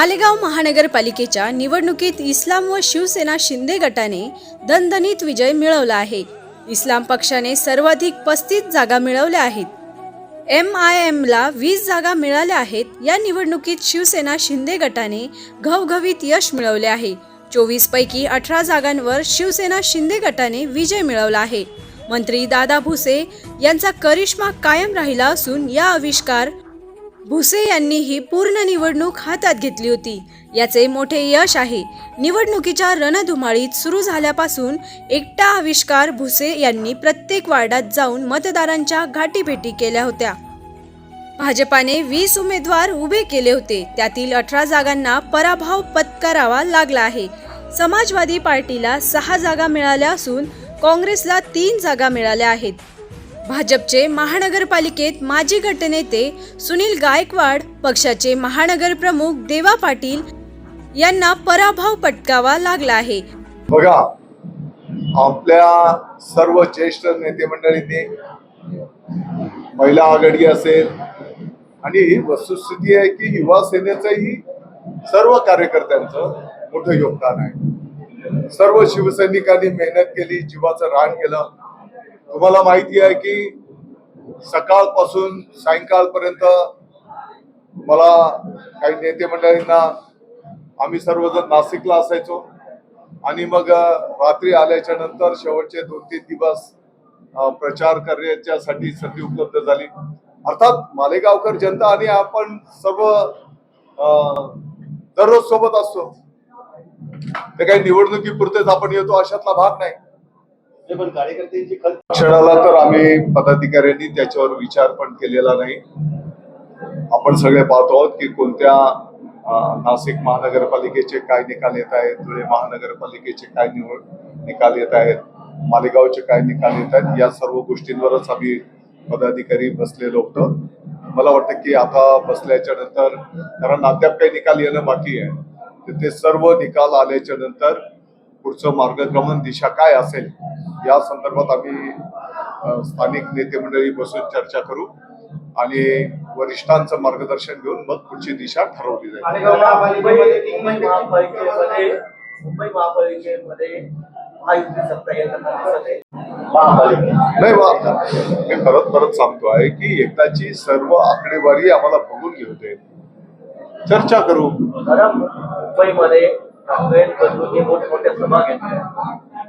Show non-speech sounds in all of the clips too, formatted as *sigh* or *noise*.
मालेगाव महानगरपालिकेच्या निवडणुकीत इस्लाम व शिवसेना शिंदे गटाने दणदणीत विजय मिळवला आहे. इस्लाम पक्षाने सर्वाधिक पस्तीस जागा मिळवल्या आहेत. एम आय एमला वीस जागा मिळाल्या आहेत. या निवडणुकीत शिवसेना शिंदे गटाने घवघवीत यश मिळवले आहे. चोवीस पैकी अठरा जागांवर शिवसेना शिंदे गटाने विजय मिळवला आहे. मंत्री दादा भुसे यांचा करिश्मा कायम राहिला असून या आविष्कार भुसे यांनी ही पूर्ण निवडणूक हातात घेतली होती. याचे मोठे यश आहे. निवडणुकीच्या रणधुमाळीत सुरू झाल्यापासून एकटा आविष्कार भुसे यांनी प्रत्येक वार्डात जाऊन मतदारांच्या गाठीभेटी केल्या होत्या. भाजपाने वीस उमेदवार उभे केले होते. त्यातील अठरा जागांना पराभव पत्करावा लागला आहे. समाजवादी पार्टीला सहा जागा मिळाल्या असून काँग्रेसला तीन जागा मिळाल्या आहेत. भाजपचे महानगरपालिकेत माजी गटनेते सुनील गायकवाड पक्षाचे महानगर प्रमुख देवा पाटील यांना पराभव पटकावा लागला आहे. बघा आपल्या सर्व ज्येष्ठ नेते मंडळींनी महिला आघाडी असेल आणि वस्तुस्थिती आहे की युवा सेनेचंही सर्व कार्यकर्त्यांचं मोठं योगदान आहे. सर्व शिवसैनिकांनी मेहनत केली जीवाचं रान केलं. तुम्हाला माहिती आहे की सकाळपासून सायंकाळपर्यंत मला काही नेते मंडळींना आम्ही सर्वजण नाशिकला असायचो. आणि मग रात्री आल्याच्यानंतर शेवटचे दोन तीन दिवस प्रचार करण्याच्यासाठी संधी उपलब्ध झाली. अर्थात मालेगावकर जनता आणि आपण सर्व दररोज सोबत असतो. ते काही निवडणुकीपुरतेच आपण येतो अशातला भाग नाही जे पण कार्यकर्त्यांची खत क्षणाला तर आम्ही पदाधिकाऱ्यांनी त्याच्यावर विचार पण केलेला नाही. आपण सगळे पाहतो आहोत की कोणत्या नाशिक महानगरपालिकेचे काय निकाल येत आहेत धुळे महानगरपालिकेचे काय निवड निकाल येत आहेत मालेगावचे काय निकाल येत आहेत या सर्व गोष्टींवरच आम्ही पदाधिकारी बसलेलो होतो. मला वाटतं की आता बसल्याच्या नंतर कारण अद्याप काही निकाल येणं बाकी आहे तर ते सर्व निकाल आल्याच्यानंतर पुढचं मार्गक्रमण दिशा काय असेल या संदर्भात आम्ही स्थानिक नेते मंडळी बसून चर्चा करू आणि वरिष्ठांचं मार्गदर्शन घेऊन मग पुढची दिशा ठरवली जाईल. मुंबई महापालिकेमध्ये नाही मी परत परत सांगतो आहे की एकदाची सर्व आकडेवारी आम्हाला बघून घेऊ दे. चर्चा करू. मुंबईमध्ये काँग्रेस बंधूंनी मोठमोठ्या सभा घेतल्या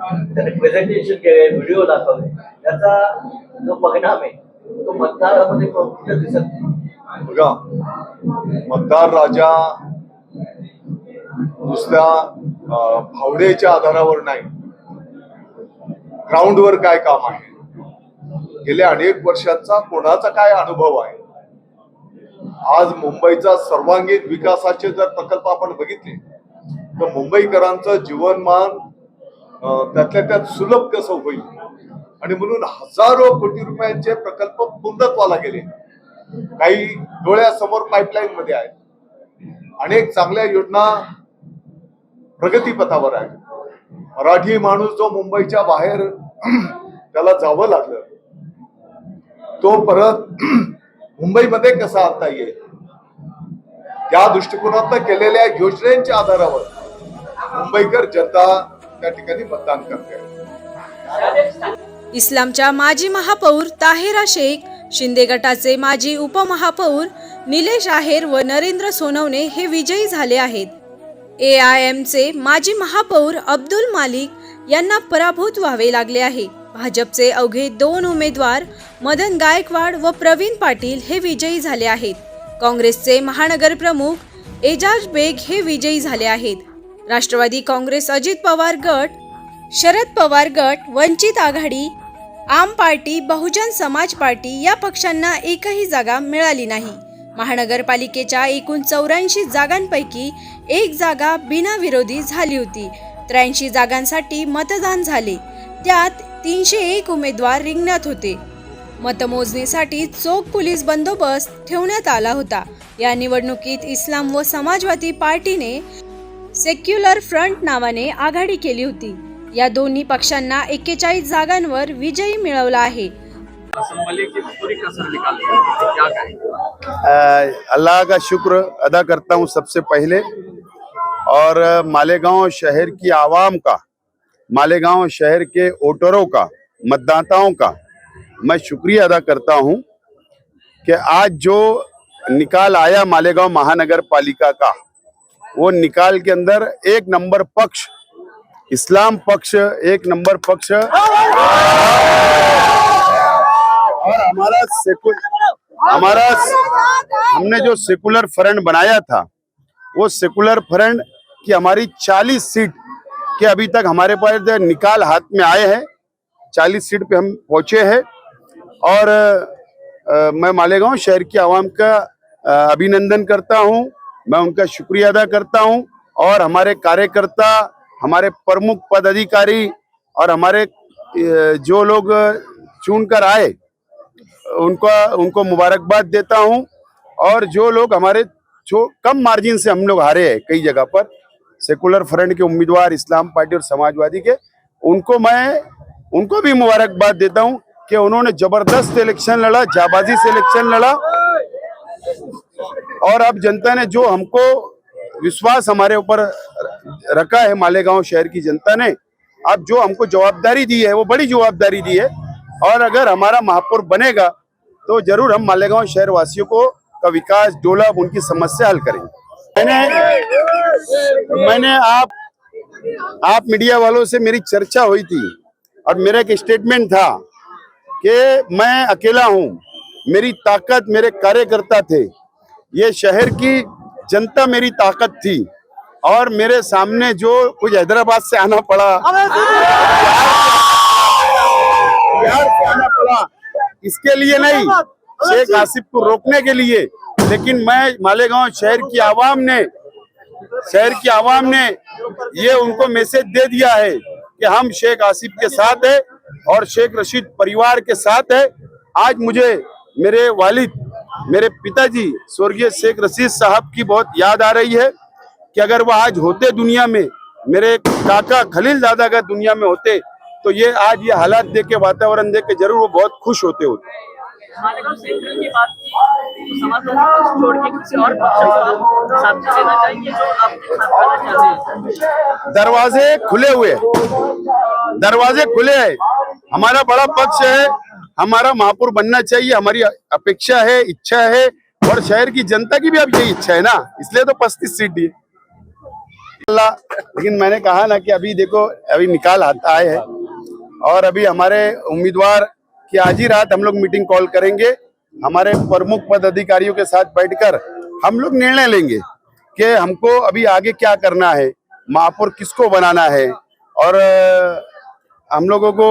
त्याने प्रेझेंटेशन केले व्हिडिओ दाखवले. त्याचा जो परिणाम आहे तो मतदारामध्ये कुठे दिसत नाही. बघा मतदार राजा नुसत्या भावनेच्या आधारावर नाही. ग्राउंडवर काय काम आहे? गेल्या अनेक वर्षांचा कोणाचा काय अनुभव आहे? आज मुंबईचा सर्वांगीण विकासाचे जर प्रकल्प आपण बघितले तर मुंबईकरांचं जीवनमान त्यातल्या त्यात सुलभ कसं होईल? आणि म्हणून हजारो कोटी रुपयांचे प्रकल्प पूर्णत्वाला गेले. काही डोळ्यासमोर पाईपलाईन मध्ये आहेत. अनेक चांगल्या योजना प्रगतीपथावर आहेत. मराठी माणूस जो मुंबईच्या बाहेर *clears throat* त्याला जावं लागलं तो परत *clears throat* मुंबईमध्ये कसा आणता येईल? या दृष्टिकोनातनं केलेल्या योजनेच्या आधारावर मुंबईकर जनता त्या ठिकाणी मतदान करते. इस्लामच्या माजी महापौर ताहेरा शेख शिंदे गटाचे माजी उपमहापौर निलेश आहेर व नरेंद्र सोनवणे हे विजयी झाले आहेत. ए आय एमचे माजी महापौर अब्दुल मालिक यांना पराभूत व्हावे लागले आहे. भाजपचे अवघे दोन उमेदवार मदन गायकवाड व प्रवीण पाटील हे विजयी झाले आहेत. काँग्रेसचे महानगर प्रमुख एजाज बेग हे विजयी झाले आहेत. राष्ट्रवादी काँग्रेस अजित पवार गट शरद पवार गट वंचित आघाडी आम पार्टी बहुजन समाज पार्टी या पक्षांना एकही जागा मिळाली नाही. महानगरपालिकेच्या एकूण चौऱ्याऐंशी जागांपैकी एक जागा बिनाविरोधी झाली होती. त्र्याऐंशी जागांसाठी मतदान झाले. त्यात तीनशे एक उमेदवार रिंगणात होते. मतमोजणीसाठी चोख पोलीस बंदोबस्त ठेवण्यात आला होता. या निवडणुकीत इस्लाम व समाजवादी पार्टीने सेक्युलर फ्रंट नावाने आघाडी केली होती. या दोन्ही पक्षांना एक्केचाळीस जागांवर विजयी मिळवला आहे. अल्लाह का शुक्र अदा करता हूँ सबसे पहले और मालेगांव शहर की आवाम का मालेगांव शहर के वोटरों का मतदाताओं का मैं शुक्रिया अदा करता हूँ कि आज जो निकाल आया मालेगांव महानगर पालिका का वो निकाल के अंदर एक नंबर पक्ष इस्लाम पक्ष एक नंबर पक्ष। और हमारा हमारा हमने जो सेकुलर फ्रंट बनाया था वो सेकुलर फ्रंट की हमारी 40 सीट के अभी तक हमारे पास निकाल हाथ में आए हैं। 40 सीट पे हम पहुँचे हैं। और अ, मैं मालेगांव शहर की आवाम का अभिनंदन करता हूँ। मैं उनका शुक्रिया अदा करता हूँ और हमारे कार्यकर्ता, हमारे प्रमुख पदाधिकारी और हमारे जो लोग चुनकर आए, उनका, उनको मुबारकबाद देता हूँ और जो लोग हमारे जो कम मार्जिन से हम लोग हारे हैं कई जगह पर, सेकुलर फ्रंट के उम्मीदवार, इस्लाम पार्टी और समाजवादी के, उनको मैं, उनको भी मुबारकबाद देता हूँ कि उन्होंने ज़बरदस्त इलेक्शन लड़ा, जाबाजी से इलेक्शन लड़ा और अब जनता ने जो हमको विश्वास हमारे ऊपर रखा है मालेगांव शहर की जनता ने, अब जो हमको जवाबदारी दी है, वो बड़ी जवाबदारी दी है। और अगर हमारा महापौर बनेगा तो ज़रूर हम मालेगांव शहर वासियों को का विकास डोलब उनकी समस्या हल करेंगे। मैंने मैंने आप आप मीडिया वालों से मेरी चर्चा हुई थी और मेरा एक स्टेटमेंट था कि मैं अकेला हूँ, मेरी ताकत मेरे कार्यकर्ता थे। ये शहर की जनता मेरी ताकत थी और मेरे सामने जो कुछ हैदराबाद से आना पड़ा बिहार से आना पड़ा इसके लिए नहीं शेख आसिफ को रोकने के लिए। लेकिन मैं मालेगांव शहर की आवाम ने शहर की आवाम ने ये उनको मैसेज दे दिया है कि हम शेख आसिफ के साथ है और शेख रशीद परिवार के साथ है। आज मुझे मेरे वालिद मेरे पिताजी स्वर्गीय शेख रशीद साहब की बहुत याद आ रही है कि अगर वो आज होते दुनिया में मेरे काका खलील दादा का दुनिया में होते तो ये आज ये हालात देख के वातावरण देख के ज़रूर वो बहुत खुश होते होते। तो दरवाजे खुले हुए दरवाजे खुले हैं। हमारा बड़ा पक्ष है हमारा महापौर बनना चाहिए, हमारी अपेक्षा है, इच्छा है, और शहर की जनता की भी अब यही इच्छा है ना? इसलिए तो पच्चीस सीट दी। लेकिन मैंने कहा ना कि अभी देखो, अभी निकाल हाथ आए हैं, और अभी हमारे उम्मीदवार की आज ही रात हम लोग मीटिंग कॉल करेंगे, हमारे प्रमुख पदाधिकारियों के साथ बैठकर हम लोग निर्णय लेंगे कि हमको अभी आगे क्या करना है, महापौर किसको बनाना है, और हम लोगों को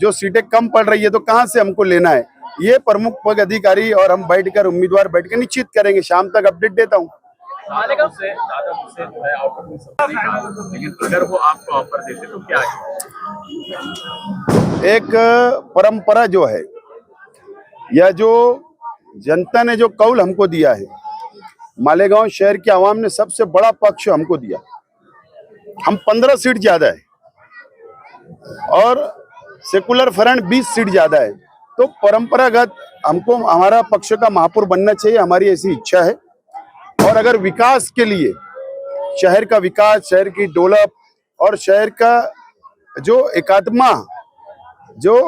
जो सीटें कम पड़ रही है तो कहाँ से हमको लेना है? ये प्रमुख पद अधिकारी और हम बैठकर उम्मीदवार बैठकर निश्चित करेंगे। शाम तक अपडेट देता हूँ। से अगर वो आपको ऑफ़र देते तो क्या है? एक परंपरा जो है या जो जनता ने जो कौल हमको दिया है मालेगांव शहर की आवाम ने सबसे बड़ा पक्ष हमको दिया। हम पंद्रह सीट ज़्यादा है और सेकुलर फ्रंट बीस सीट ज़्यादा है। तो परंपरागत हमको, हमारा पक्ष का महापौर बनना चाहिए, हमारी ऐसी इच्छा है। और अगर विकास के लिए, शहर का विकास, शहर की डेवलप और शहर का जो एकात्मा, जो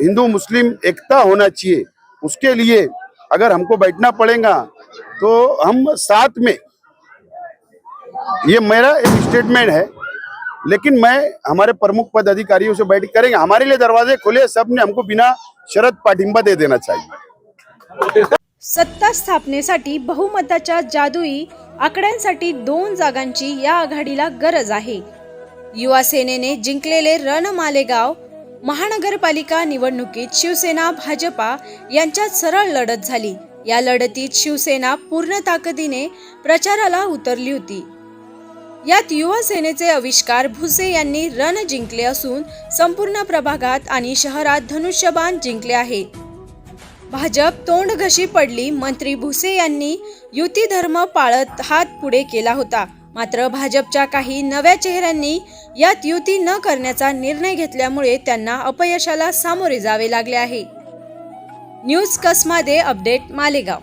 हिंदू, मुस्लिम एकता होना चाहिए, उसके लिए अगर हमको बैठना पड़ेगा तो हम साथ में, ये मेरा एक स्टेटमेंट है। लेकिन मैं हमारे प्रमुख पदाधिकारियों से बैठक करेंगे। हमारे लिए दरवाजे खुले सब ने हमको बिना शरद पाठिंबा दे देना चाहिए। सत्ता स्थापनेसाठी बहुमताच्या जादुई आकड्यांसाठी दोन जागांची या आघाडीला गरज आहे. युवा सेनेने जिंकलेले रण मालेगाव महानगरपालिका निवडणुकीत शिवसेना भाजपा यांच्यात सरळ लढत झाली. या लढतीत शिवसेना पूर्ण ताकदीने प्रचाराला उतरली होती. यात युवा सेनेचे आविष्कार भुसे यांनी रण जिंकले असून संपूर्ण प्रभागात आणि शहरात धनुष्यबाण जिंकले आहे. भाजप तोंडघशी पडली मंत्री भुसे यांनी युती धर्म पाळत हात पुढे केला होता. मात्र भाजपच्या काही नव्या चेहऱ्यांनी यात युती न करण्याचा निर्णय घेतल्यामुळे त्यांना अपयशाला सामोरे जावे लागले आहे. News Kasmade update Malegaon.